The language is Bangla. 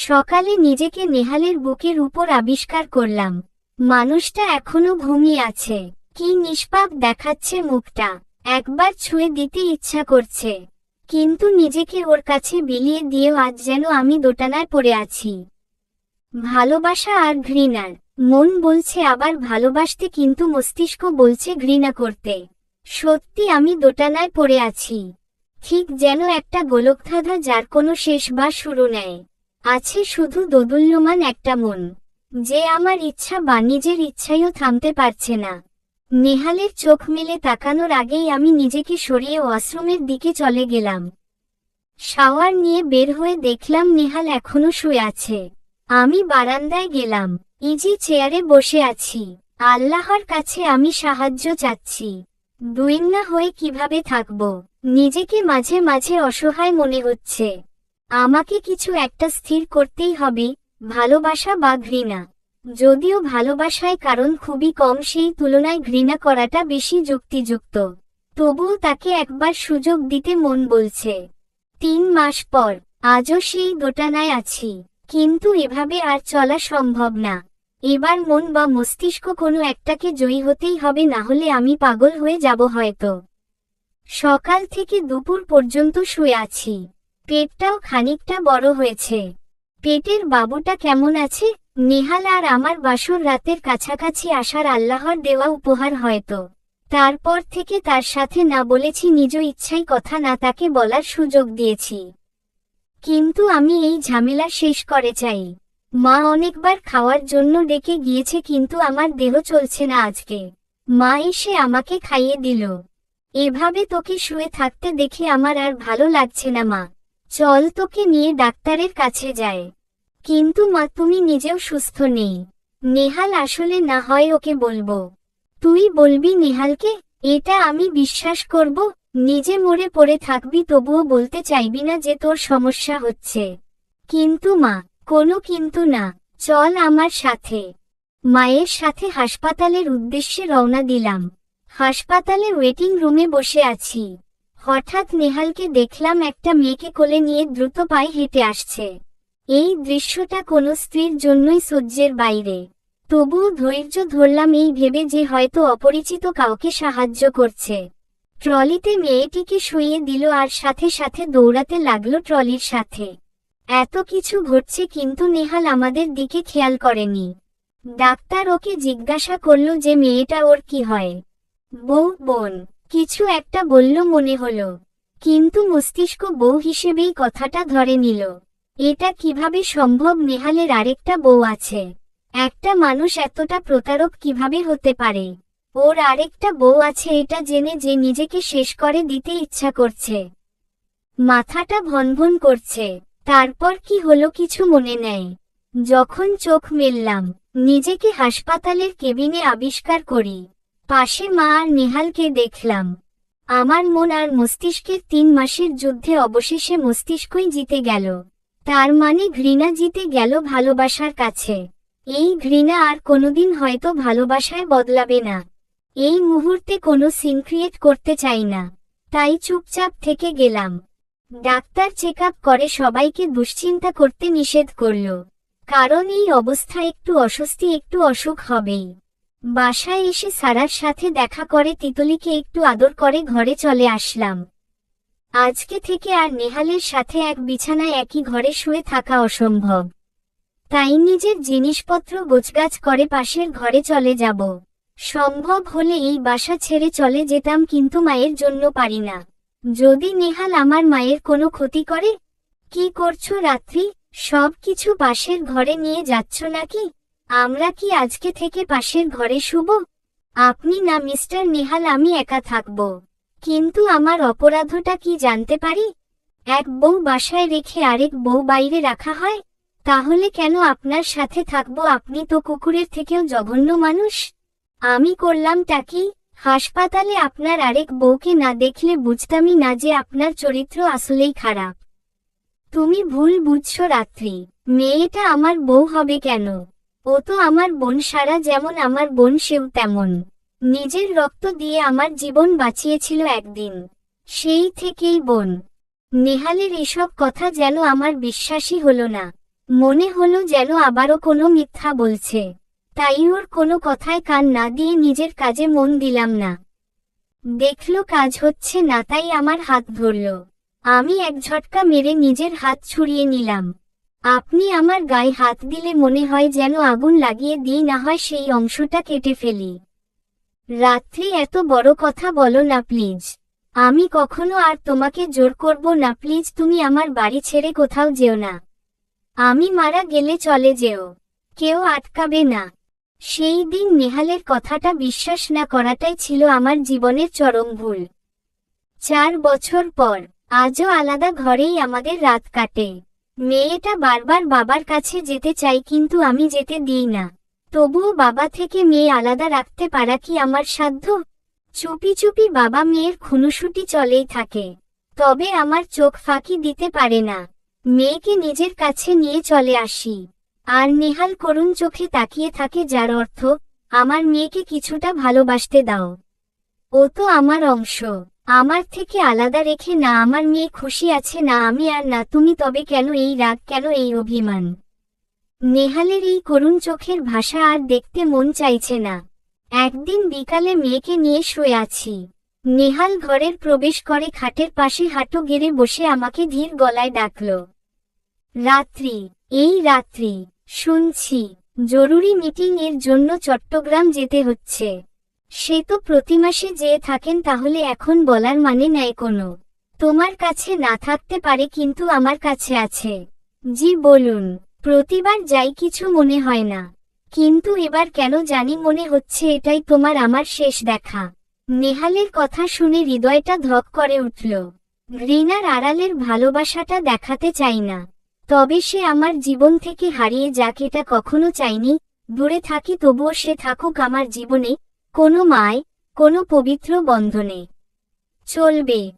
সকালে নিজেকে নেহালের বুকের উপর আবিষ্কার করলাম। মানুষটা এখনও ঘুমিয়ে আছে। কি নিষ্পাপ দেখাচ্ছে মুখটা। একবার ছুঁয়ে দিতে ইচ্ছা করছে। কিন্তু নিজেকে ওর কাছে বিলিয়ে দিয়েও আজ যেন আমি দোটানায় পড়ে আছি। ভালোবাসা আর ঘৃণার মন বলছে আবার ভালোবাসতে কিন্তু মস্তিষ্ক বলছে ঘৃণা করতে। সত্যি আমি দোটানায় পড়ে আছি। ঠিক যেন একটা গোলকধাঁধা যার কোনো শেষ বা শুরু নেয় আছে শুধু দোদুল্যমান একটা মন, যে আমার ইচ্ছা বা নিজের ইচ্ছাইও থামতে পারছে না। নেহালের চোখ মেলে তাকানোর আগেই আমি নিজেকে সরিয়ে ওয়াশরুমের দিকে চলে গেলাম। শাওয়ার নিয়ে বের হয়ে দেখলাম নেহাল এখনও শুয়ে আছে। আমি বারান্দায় গেলাম, ইজি চেয়ারে বসে আছি। আল্লাহর কাছে আমি সাহায্য চাচ্ছি। দুইন্না হয়ে কীভাবে থাকব? নিজেকে মাঝে মাঝে অসহায় মনে হচ্ছে। আমাকে কিছু একটা স্থির করতেই হবে, ভালোবাসা বা ঘৃণা। যদিও ভালোবাসায় কারণ খুবই কম, সেই তুলনায় ঘৃণা করাটা বেশি যুক্তিযুক্ত। তবুও তাকে একবার সুযোগ দিতে মন বলছে। তিন মাস পর, আজও সেই দোটানায় আছি। কিন্তু এভাবে আর চলা সম্ভব না। এবার মন বা মস্তিষ্ক কোনো একটাকে জয়ী হতেই হবে, না হলে আমি পাগল হয়ে যাব হয়তো। সকাল থেকে দুপুর পর্যন্ত শুয়ে আছি। পেটটাও খানিকটা বড় হয়েছে। পেটের বাবুটা কেমন আছে? নেহাল আর আমার বাসর রাতের কাছাকাছি আসার আল্লাহর দেওয়া উপহার হয়তো। তারপর থেকে তার সাথে না বলেছি নিজ ইচ্ছাই কথা না তাকে বলার সুযোগ দিয়েছি। কিন্তু আমি এই ঝামেলা শেষ করে চাই। মা অনেকবার খাওয়ার জন্য ডেকে গিয়েছে কিন্তু আমার দেহ চলছে না আজকে। মা এসে আমাকে খাইয়ে দিল। এভাবে তোকে শুয়ে থাকতে দেখে আমার আর ভালো লাগছে না মা। চল তোকে নিয়ে ডাক্তারের কাছে যায় কিন্তু মা, তুমি নিজেও সুস্থ নেই। নেহাল আসলে না হয় ওকে বলব। তুই বলবি নেহালকে, এটা আমি বিশ্বাস করব, নিজে মরে পড়ে থাকবি, তবুও বলতে চাইবি না যে তোর সমস্যা হচ্ছে। কিন্তু মা, কোনো কিন্তু না, চল আমার সাথে। মায়ের সাথে হাসপাতালের উদ্দেশ্যে রওনা দিলাম। হাসপাতালে ওয়েটিং রুমে বসে আছি। হঠাৎ নেহালকে দেখলাম একটা মেয়েকে কোলে নিয়ে দ্রুত পায়ে হেঁটে আসছে। এই দৃশ্যটা কোনো স্ত্রীর জন্যই সহ্যের বাইরে। তবুও ধৈর্য ধরলাম এই ভেবে যে হয়তো অপরিচিত কাউকে সাহায্য করছে। ট্রলিতে মেয়েটিকে শুইয়ে দিল আর সাথে সাথে দৌড়াতে লাগল ট্রলির সাথে। এত কিছু ঘটছে কিন্তু নেহাল আমাদের দিকে খেয়াল করেনি। ডাক্তার ওকে জিজ্ঞাসা করল যে মেয়েটা ওর কি হয়। বউ, বোন। কিছু একটা বলল মনে হলো। কিন্তু মস্তিষ্ক বউ হিসেবেই কথাটা ধরে নিল। এটা কীভাবে সম্ভব নেহালের আরেকটা বউ আছে। একটা মানুষ এতটা প্রতারক কীভাবে হতে পারে? ওর আরেকটা বউ আছে এটা জেনে যে নিজেকে শেষ করে দিতে ইচ্ছা করছে। মাথাটা ভনভন করছে। তারপর কি হলো কিছু মনে নেয় যখন চোখ মেললাম, নিজেকে হাসপাতালের কেবিনে আবিষ্কার করি। পাশে মা আর নেহালকে দেখলাম। আমার মন আর মস্তিষ্কের তিন মাসের যুদ্ধে অবশেষে মস্তিষ্কই জিতে গেল। তার মানে ঘৃণা জিতে গেল ভালোবাসার কাছে। এই ঘৃণা আর কোনোদিন হয়তো ভালোবাসায় বদলাবে না। এই মুহূর্তে কোনো সিন ক্রিয়েট করতে চাই না। তাই চুপচাপ থেকে গেলাম। ডাক্তার চেক করে সবাইকে দুশ্চিন্তা করতে নিষেধ করল। কারণ এই অবস্থা একটু অস্বস্তি, একটু অসুখ হবেই। বাসায় এসে সারার সাথে দেখা করে তিতলিকে একটু আদর করে ঘরে চলে আসলাম। আজকে থেকে আর নেহালের সাথে এক বিছানায় একই ঘরে শুয়ে থাকা অসম্ভব। তাই নিজের জিনিসপত্র গোছগাছ করে পাশের ঘরে চলে যাব। সম্ভব হলে এই বাসা ছেড়ে চলে যেতাম কিন্তু মায়ের জন্য পারি না। যদি নেহাল আমার মায়ের কোনো ক্ষতি করে? কি করছ রাত্রি? সব কিছু পাশের ঘরে নিয়ে যাচ্ছ নাকি? আমরা কি আজকে থেকে পাশের ঘরে শুব? আপনি না, মিস্টার নেহাল, আমি একা থাকব। কিন্তু আমার অপরাধটা কি জানতে পারি? এক বউ বাসায় রেখে আরেক বউ বাইরে রাখা হয়? তাহলে কেন আপনার সাথে থাকব? আপনি তো কুকুরের থেকেও জঘন্য মানুষ। আমি করলামটা কি? হাসপাতালে আপনার আরেক বউকে না দেখলে বুঝতামই না যে আপনার চরিত্র আসলেই খারাপ। তুমি ভুল বুঝছ, রাত্রি। মেয়েটা আমার বউ হবে কেন? ও তো আমার বোন সারা যেমন আমার বোন সেও তেমন। নিজের রক্ত দিয়ে আমার জীবন বাঁচিয়েছিল একদিন। সেই থেকেই বোন। নেহালের এসব কথা যেন আমার বিশ্বাসই হলো না। মনে হলো যেন আবারও কোনো মিথ্যা বলছে। তাই ওর কোনো কথায় কান না দিয়ে নিজের কাজে মন দিলাম না। দেখল কাজ হচ্ছে না তাই আমার হাত ধরল। আমি এক ঝটকা মেরে নিজের হাত ছুড়িয়ে নিলাম। আপনি আমার গায়ে হাত দিলে মনে হয় যেন আগুন লাগিয়ে দিই, না হয় সেই অংশটা কেটে ফেলি। রাত্রি এত বড় কথা বলো না, প্লিজ। আমি কখনো আর তোমাকে জোর করব না, প্লিজ তুমি আমার বাড়ি ছেড়ে কোথাও যেও না। আমি মারা গেলে চলে যেও। কেউ আটকাবে না। সেই দিন নেহালের কথাটা বিশ্বাস না করাটাই ছিল আমার জীবনের চরম ভুল। চার বছর পর, আজও আলাদা ঘরেই আমাদের রাত কাটে। মেয়েটা বারবার বাবার কাছে যেতে চাই কিন্তু আমি যেতে দিই না। তবুও বাবা থেকে মেয়ে আলাদা রাখতে পারা কি আমার সাধ্য? চুপি চুপি বাবা মেয়ের খুনুসুটি চলেই থাকে। তবে আমার চোখ ফাঁকি দিতে পারে না। মেয়েকে নিজের কাছে নিয়ে চলে আসি। আর নেহাল করুণ চোখে তাকিয়ে থাকে যার অর্থ, আমার মেয়েকে কিছুটা ভালোবাসতে দাও। ও তো আমার অংশ। আমার থেকে আলাদা রেখে না আমার মেয়ে খুশি আছে, না আমি আর না তুমি, তবে কেন এই রাগ, কেন এই অভিমান? নেহালের এই করুণ চোখের ভাষা আর দেখতে মন চাইছে না। একদিন বিকালে মেয়েকে নিয়ে শুয়ে আছি। নেহাল ঘরের প্রবেশ করে খাটের পাশে হাঁটু গেড়ে বসে আমাকে ধীর গলায় ডাকল। রাত্রি, এই রাত্রি, শুনছি, জরুরি মিটিং এর জন্য চট্টগ্রাম যেতে হচ্ছে। সে তো প্রতি মাসে যেয়ে থাকেন তাহলে এখন বলার মানে নেয় কোনো। তোমার কাছে না থাকতে পারে কিন্তু আমার কাছে আছে। জি, বলুন, প্রতিবার যাই কিছু মনে হয় না। কিন্তু এবার কেন জানি মনে হচ্ছে এটাই তোমার আমার শেষ দেখা। নেহালের কথা শুনে হৃদয়টা ধক করে উঠল। ঘৃণার আড়ালের ভালোবাসাটা দেখাতে চাই না। তবে সে আমার জীবন থেকে হারিয়ে যাক এটা কখনো চাইনি। দূরে থাকি তবুও সে থাকুক আমার জীবনে। কোনো মায় কোনো পবিত্র বন্ধনে। চলবে।